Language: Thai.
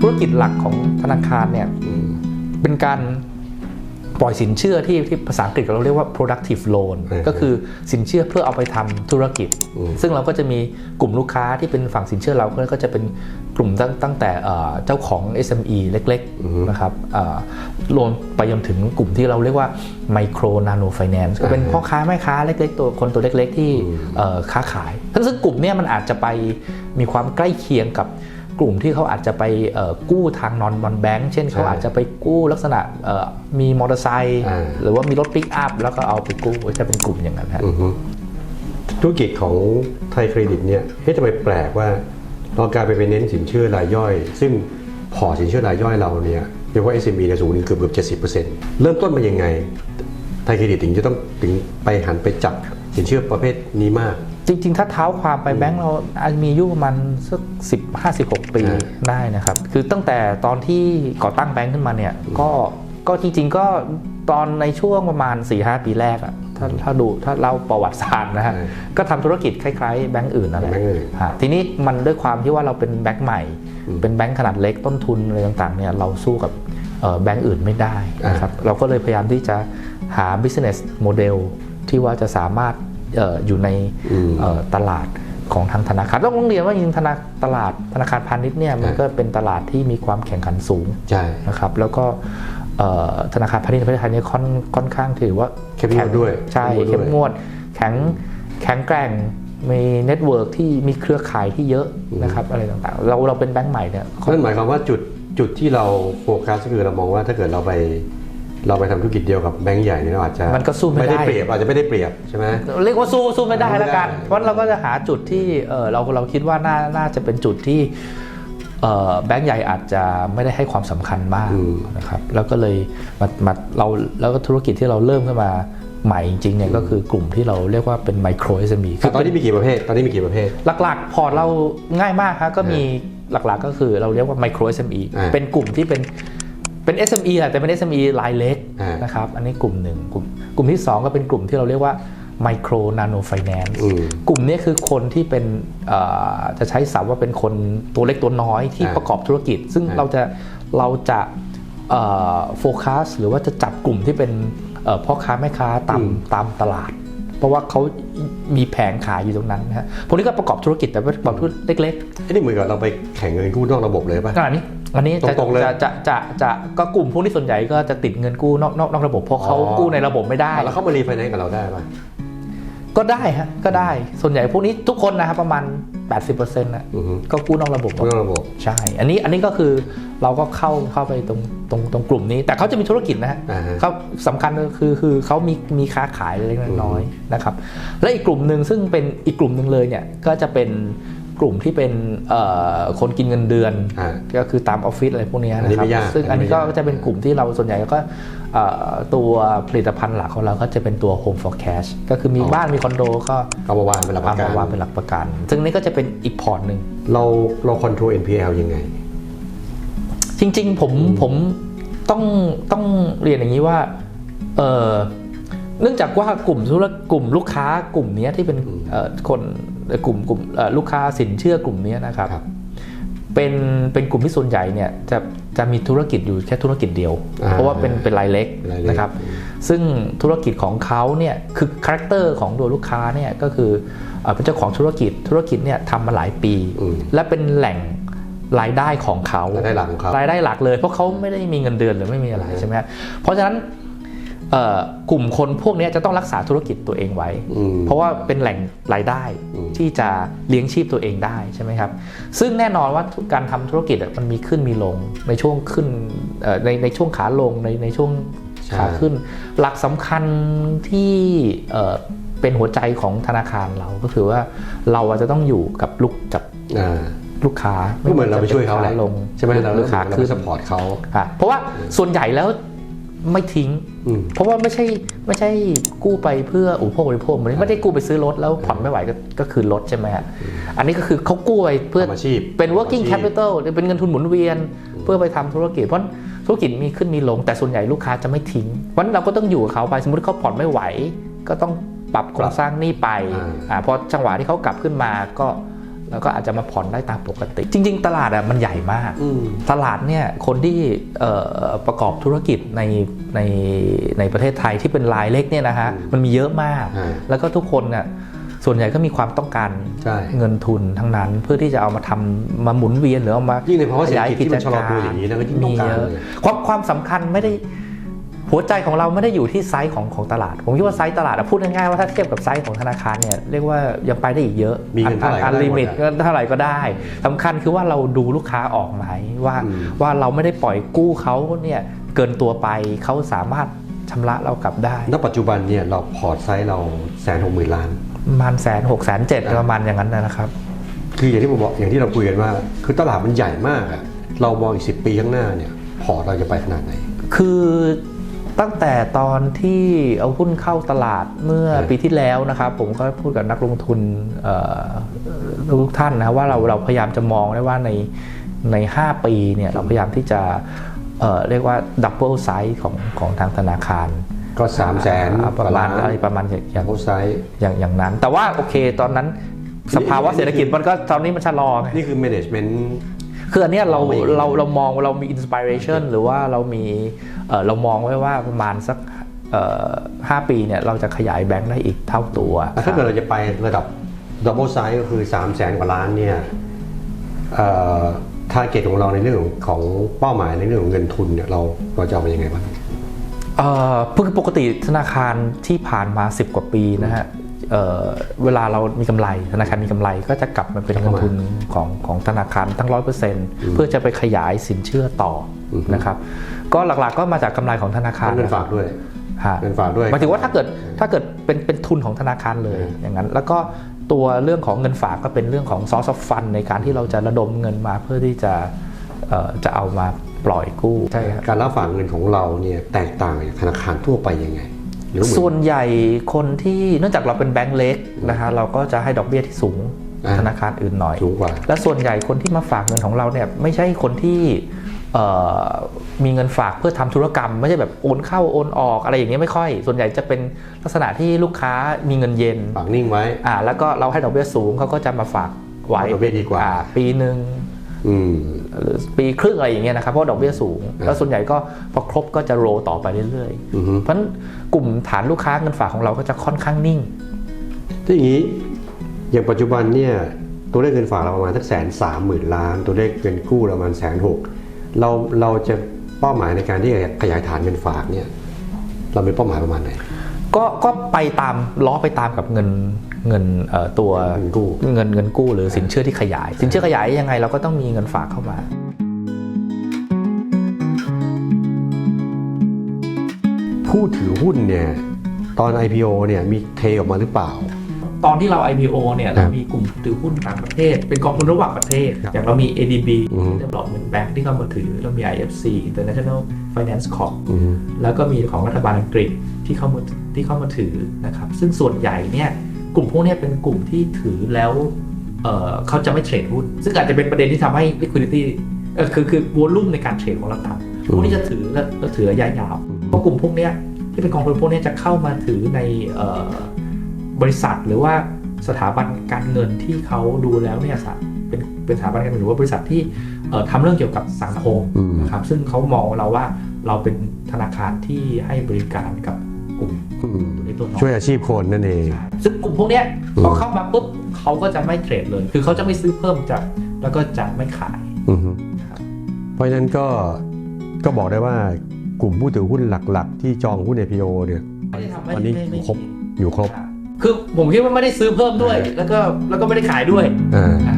ธุรกิจหลักของธนาคารเนี่ยอืมเป็นการปล่อยสินเชื่อที่ที่ภาษาอังกฤษเราเรียกว่า productive loan เออก็คือสินเชื่อเพื่อเอาไปทำธุรกิจอืมซึ่งเราก็จะมีกลุ่มลูกค้าที่เป็นฝั่งสินเชื่อเราก็จะเป็นกลุ่มตั้งตั้งแต่เอ่อเจ้าของ SME เล็กอือฮึๆนะครับเอ่อรวมไปจนถึงกลุ่มที่เราเรียกว่า micro nano finance ก็เป็นอ่าฮะพ่อค้าแม่ค้าเล็ก ๆ ตัวคนตัวเล็ก ๆ ที่อืมเอ่อค้าขาย ซึ่งซึ่งกลุ่มเนี้มันอาจจะไปมีความใกล้เคียงกับ กลุ่มที่เขาอาจจะไปเอ่อกู้ทางนอนนอนแบงค์เช่นเขาอาจจะไปกู้ลักษณะเอ่อมีมอเตอร์ไซค์อ่าหรือว่ามีรถปิกอัพแล้วก็เอาไปกู้จะเป็นกลุ่มอย่างนั้นฮะอือฮึธุรกิจของไทยเครดิตเนี่ยเฮ้ยทำไมแปลกว่าเรากลายไปเป็นเน้นสินเชื่อรายย่อย ซึ่งพอร์ตสินเชื่อรายย่อยเราเนี่ยเรียกว่า SME เนี่ยสูงถึงเกือบเกือบเจ็ดสิบเปอร์เซ็นต์เริ่มต้นมายังไง ไทยเครดิตถึงจะต้องถึงไปหันไปจับสินเชื่อประเภทนี้มาก จริง ๆ ถ้าเท้าความไปแบงค์เราอาจมีอายุประมาณสักสิบห้าสิบหกปีอ่าได้นะครับ คือตั้งแต่ตอนที่ก่อตั้งแบงค์ขึ้นมาเนี่ยก็ก็จริง ๆ ก็ตอนในช่วงประมาณ4ีหปีแรกอะถ้าถ้าดูถ้าเล่าประวัติศาสตร์นะฮะอ่าก็ทำธุรกิจคล้ายๆแบงก์อื่นนั่นแหละแบงก์อื่นฮะทีนี้มันด้วยความที่ว่าเราเป็นแบงก์ใหม่อืมเป็นแบงก์ขนาดเล็กต้นทุนอะไรต่างๆเนี่ยเราสู้กับเอ่อแบงก์อื่นไม่ได้นะครับเราก็เลยพยายามที่จะหา business model ที่ว่าจะสามารถเอ่ออยู่ในอืมเอ่อตลาดของทางธนาคารต้องต้องเรียนว่าจริงๆธนาตลาดธนาคารพาณิชย์เนี่ยมันอ่าก็เป็นตลาดที่มีความแข่งขันสูงใช่นะครับ แล้วก็เอ่อธนาคารพาณิชย์ในประเทศไทยเนี่ยค่อนค่อนข้างถือว่าเข้มงวดด้วยใช่เข้เข้มมงงววดดแข็งแข็งแกร่งมีเน็ตเวิร์กที่มีเครือข่ายที่เยอะนะครับอะไรต่างๆ เราเราเป็นแบงก์ใหม่เนี่ยนั่นหมายความว่าจุดจุดที่เราโฟกัสก็คือเรามองว่าถ้าเกิดเราไป เราไปทำธุรกิจเดียวกับแบงก์ใหญ่เนี่ยเราอาจจะมันก็สู้ไม่ไม่ได้ได้ เปรียบอาจจะไม่ได้เปรียบใช่ไหม เรียกว่าสู้สู้ไม่ได้ไม่ได้แล้วกัน เพราะเราก็จะหาจุดที่เออเราเราคิดว่าน่าน่าจะเป็นจุดที่เอ่อแบงก์ใหญ่อาจจะไม่ได้ให้ความสำคัญมากอืม นะครับแล้วก็เลยมามาเราแล้วก็ธุรกิจที่เราเริ่มขึ้นมาใหม่จริงๆเนี่ยก็คือกลุ่มที่เราเรียกว่าเป็นไมโคร SME อะตอนนี้มีกี่ประเภท ตอนนี้มีกี่ประเภท หลักๆ พอร์ตเราง่ายมากครับก็มีหลักๆก็คือเราเรียกว่า micro SME อ่า เป็นกลุ่มที่เป็น เป็น SME แหละแต่เป็น SME รายเล็กอ่านนะครับอันนี้กลุ่มหนึ่งกลุ่มกลุ่มที่ 2 ก็เป็นกลุ่มที่เราเรียกว่า micro nano finance อืมกลุ่มนี้คือคนที่เป็นเอ่อจะใช้ศัพท์ว่าเป็นคนตัวเล็กตัวน้อยที่อ่าประกอบธุรกิจ ซึ่งอ่าเราจะเราจะโฟกัสหรือว่าจะจับกลุ่มที่เป็นเอ่อพ่อค้าแม่ค้าตามตามตลาด เพราะว่าเขามีแผงขายอยู่ตรงนั้นนะฮะพวกนี้ก็ประกอบธุรกิจแต่ว่าประกอบธุรกิจเล็กไอ้นี่เหมือนกับเราไปแข่งเงินกู้นอกระบบเลยป่ะๆอันนี้ อันนี้จะตรงๆเลยจะจะจะจะก็กลุ่มพวกนี้ส่วนใหญ่ก็จะติดเงินกู้นอกนอกนอกระบบเพราะเขาอ๋อกู้ในระบบไม่ได้อะแล้วเข้ามารีไฟแนนซ์กับเราได้ป่ะก็ได้ฮะก็ได้ส่วนใหญ่พวกนี้ทุกคนนะครับประมาณ 80%นะอือฮึก็กู้นอกระบบหมกู้ดนอกระบบใช่ อันนี้อันนี้ก็คือเราก็เข้าเข้าไปตรงตรงตรงกลุ่มนี้ แต่เขาจะมีธุรกิจนะฮะอ่าฮะเขาสำคัญก็คือคือเขามีมีค้าขายเล็กๆน้อยๆนะครับ และอีกกลุ่มหนึ่งซึ่งเป็นอีกกลุ่มหนึ่งเลยเนี่ยก็จะเป็น กลุ่มที่เป็นเอ่อคนกินเงินเดือนอ่าก็คือตามออฟฟิศอะไรพวกเนี้ยอันนี้นะครัไม่ยากซึ่งอัอันนนี้นี้ไม่ก็ยากจะเป็นกลุ่มที่เราส่วนใหญ่ก็เอ่อตัวผลิตภัณฑ์หลักของเราก็จะเป็นตัว Home for Cash ก็คือมีบ้านมีคอนโดก็เอามาวางเป็นหลักปเอาระกัมานวางเป็นหลักประกัน ซึ่งนี่ก็จะเป็นอีกพอร์ตหนึ่งเราเราคอนโทรล NPL ยังไง จริง ๆ ผมผมต้องต้องเรียนอย่างนี้ว่าเออเนื่องจากว่ากลุ่มธุรกลุ่มลูกค้ากลุ่มเนี้ยที่เป็นเอ่อคนเอ่อ กลุ่มกลุ่มเอ่อลูกค้าสินเชื่อกลุ่มเนี้ยนะครับครับเป็นเป็นกลุ่มที่ส่วนใหญ่เนี่ยจะจะมีธุรกิจอยู่แค่ธุรกิจเดียวอ่าเพราะว่าเป็นเป็นรายเล็กรายเล็กนะครับ ซึ่งธุรกิจของเขาเนี่ยคือคาแรคเตอร์ของตัวลูกค้าเนี่ยก็คือเอ่อเป็นเจ้าของธุรกิจธุรกิจเนี่ยทำมาหลายปีอืมและเป็นแหล่งรายได้ของเขารายได้หลักของเขารายได้หลักเลย เพราะเขาไม่ได้มีเงินเดือนหรือไม่มีอะไรใช่ไหมฮะเพราะฉะนั้นเอ่อ กลุ่มคนพวกเนี้ยจะต้องรักษาธุรกิจตัวเองไว้อืมเพราะว่าเป็นแหล่งรายได้อืมที่จะเลี้ยงชีพตัวเองได้ใช่ไหมครับ ซึ่งแน่นอนว่าการทำธุรกิจอะมันมีขึ้นมีลงในช่วงขึ้นเอ่อในในช่วงขาลงในในช่วงขาขึ้น หลักสำคัญที่เอ่อเป็นหัวใจของธนาคารเราก็คือว่าเราอะจะต้องอยู่กับลูกกับอ่าลูกค้าก็เหมือนเราไปช่วยเขาแหละลงใช่ไหมเราลูกค้าเราขึ้ไปนสปอร์ตเขาอะเพราะว่าส่วนใหญ่แล้ว ไม่ทิ้งอืมเพราะว่าไม่ใช่ไม่ใช่กู้ไปเพื่ออุปโภคบริโภคมันไม่ได้กู้ไปซื้อรถแล้วผ่อนไม่ไหวก็ก็คืนรถใช่ไหมฮะอันนี้ก็คือเขากู้ไปเพื่อทำอาชีพเป็น working ทำอาชีพ capital หรือเป็นเงินทุนหมุนเวียน เพื่อไปทำธุรกิจเพราะธุรกิจมีขึ้นมีลง แต่ส่วนใหญ่ลูกค้าจะไม่ทิ้งเพราะฉะนั้นเราก็ต้องอยู่กับเขาไปสมมติเขาผ่อนไม่ไหว ก็ต้องปรับโครงสร้างหนี้ไปอ่าอ่าพอจังหวะที่เขากลับขึ้นมาก็ แล้วก็อาจจะมาผ่อนได้ตามปกติ จริง ๆ ตลาดอะมันใหญ่มากอืมตลาดเนี่ยคนที่เอ่อประกอบธุรกิจในในในประเทศไทยที่เป็นรายเล็กเนี่ยนะฮะอืมมันมีเยอะมากอ่าแล้วก็ทุกคนน่ะส่วนใหญ่ก็มีความต้องการใช่เงินทุนทั้งนั้นเพื่อที่จะเอามาทำมาหมุนเวียนหรือเอามายิ่งในภาวะเศรษฐกิจที่มันขชะลอตัวอย่างนี้นะก็ยิ่งต้องการมีเยอะเลยความความสำคัญไม่ได้ หัวใจของเราไม่ได้อยู่ที่ไซส์ของของตลาด ผมคิดว่าไซส์ตลาดอะพูดง่ายๆว่าถ้าเทียบกับไซส์ของธนาคารเนี่ยเรียกว่ายังไปได้อีกเยอะมีเงินเท่าไหร่ก็อันได้ลิมิตหมดอะก็เท่าไหร่ก็ได้สำคัญคือว่าเราดูลูกค้าออกไหมว่าอืมว่าเราไม่ได้ปล่อยกู้เขาเนี่ยเกินตัวไปเขาสามารถชำระเรากลับได้ ณ ปัจจุบันเนี่ยเราพอร์ตไซส์เราแสนหกหมื่นล้านประมาณแสนหกแสนเจ็ดประมาณอย่างนั้นนะครับ คืออย่างที่ผมบอกอย่างที่เราคุยกันว่า คือตลาดมันใหญ่มากอะเรามองอีกสิปีข้างหน้าเนี่ยพอร์ตเราจะไปขนาดไหน คือ ตั้งแต่ตอนที่เอาหุ้นเข้าตลาดเมื่อครับปีที่แล้วนะครับ ผมก็พูดกับนักลงทุนเอ่อทุกท่านนะว่าเราเราพยายามจะมองได้ว่าในใน 5 ปีเนี่ยเราพยายามที่จะเอ่อเรียกว่าดับเบิลไซส์ของของทางธนาคารก็สามแสนอ่าประมาณอะไรประมาณอย่างอย่างโอไซส์อย่างอย่างนั้น แต่ว่าโอเคตอนนั้นสภาวะเศรษฐกิจมันก็ตอนนี้มันชะลอไงนี่คือ management คืออันเนี้ยเราไม่เราเรามองเรามีอินสปิเรชันหรือว่าเรามีเอ่อเรามองไว้ว่าประมาณสักเอ่อห้าปีเนี่ยเราจะขยายแบงค์ได้อีกเท่าตัวอะถ้าเกิดเราจะไประดับ double size ก็คือ3 0 0แสนกว่าล้านเนี่ยเอ่อ target ของเราในเรื่องของของเป้าหมายในเรื่องของเงินทุนเนี่ยเราเราจะเอาไปยังไงบ้างเอ่อเพื่อปกติธนาคารที่ผ่านมา 10 กว่าปีนะฮะ เอ่อเวลาเรามีกำไรธนาคารมีกำไรก็จะกลับมาเป็นเงินทุนของของธนาคารทั้งร้อยเปอร์เซ็นต์เพื่อจะไปขยายสินเชื่อต่ออมนะครับก็หลักๆก็มาจากกำไรของธนาคารเงินฝากด้วยฮะเงินฝากด้วยหมายถึงว่าถ้าเกิดถ้าเกิดเป็นเป็นทุนของธนาคารเลยอืมอย่างนั้น แล้วก็ตัวเรื่องของเงินฝากก็เป็นเรื่องของ source of fund ในการที่เราจะระดมเงินมาเพื่อที่จะเอ่อจะเอามาปล่อยกู้ใช่ครับการรับฝากเงินของเราเนี่ยแตกต่างจากธนาคารทั่วไปยังไงหรือเหมือน ส่วนใหญ่คนที่เนื่องจากเราเป็นแบงก์เล็กนะฮะเราก็จะให้ดอกเบี้ยที่สูงอ่าธนาคารอื่นหน่อยสูงกว่าและส่วนใหญ่คนที่มาฝากเงินของเราเนี่ยไม่ใช่คนที่เอ่อมีเงินฝากเพื่อทำธุรกรรม ไม่ใช่แบบโอนเข้าโอนออกอะไรอย่างเงี้ยไม่ค่อย ส่วนใหญ่จะเป็นลักษณะที่ลูกค้ามีเงินเย็นฝากนิ่งไว้อ่าแล้วก็เราให้ดอกเบี้ยสูงเขาก็จะมาฝากไว้ดอกเบี้ยดีกว่าอ่ปีหนึ่งอืม หรือปีครึ่งอะไรอย่างเงี้ยนะครับเพราะดอกเบี้ยสูงอ่าแล้วส่วนใหญ่ก็พอครบก็จะโรลต่อไปเรื่อยอือฮึๆเพราะฉะนั้นกลุ่มฐานลูกค้าเงินฝากของเราก็จะค่อนข้างนิ่งถ้าอย่างนี้อย่างปัจจุบันเนี่ยตัวเลขเงินฝากเราประมาณสักแสนสามหมื่นล้าน ตัวเลขเงินกู้เราประมาณแสนหกเราเราจะเป้าหมายในการที่จะขยายฐานเงินฝากเนี่ยเราเป็นเป้าหมายประมาณไหนก็ก็ไปตามล้อไปตามกับเงิน เงินเอ่อตัวเงินกู้เงินเงินกู้หรือสินเชื่อที่ขยาย สินเชื่อขยายยังไงเราก็ต้องมีเงินฝากเข้ามาผู้ถือหุ้นเนี่ยตอน IPO เนี่ยมีเทออกมาหรือเปล่า ตอนที่เรา IPO เนี่ยครัเราบมีกลุ่มถือหุ้นต่างประเทศ เป็นกองทุนระหว่างประเทศครับอย่างเรามี ADB อือฮึ Development Bank ที่เข้ามาถือเรามี IFC International Finance Corp อืมแล้วก็มีของรัฐบาลอังกฤษที่เข้ามาที่เข้ามาถือนะครับซึ่งส่วนใหญ่เนี่ย กลุ่มพวกนี้เป็นกลุ่มที่ถือแล้วเเขาจะไม่เทรดหุ้น ซึ่งอาจจะเป็นประเด็นที่ทำให้ liquidity คือคือวอลุ่มในการเทรดของเราต่ำพวกนี้จะถือแล้วถือระยะยาวเพราะกลุ่มพวกนี้ที่เป็นกองทุนพวกนี้จะเข้ามาถือในออบริษัทหรือว่าสถาบันการเงินที่เขาดูแล้วเนี่ยสถาเป็นเป็นสถาบันการเงินหรือว่าบริษัทที่เอ่อทำเรื่องเกี่ยวกับสังคมอืมนะครับซึ่งเขามองเราว่าเราเป็นธนาคารที่ให้บริการกับกลุ่ม ตัวน้องช่วยอาชีพคนนั่นเอง ซึ่งกลุ่มพวกเนี้ยอืมพอเข้ามาปุ๊บเขาก็จะไม่เทรดเลย คือเขาจะไม่ซื้อเพิ่มจากแล้วก็จะไม่ขาย อือฮึครับเพราะฉะนั้นก็ก็บอกได้ว่ากลุ่มผู้ถือหุ้นหลักๆ ที่จองหุ้น IPO เนี่ยไม่ได้ทำไม่ตอนนี้ไม่ไม่ครบอยู่ครบ คือผมคิดว่าไม่ได้ซื้อเพิ่มด้วย แล้วก็แล้วก็ไม่ได้ขายด้วย อ่า อ่า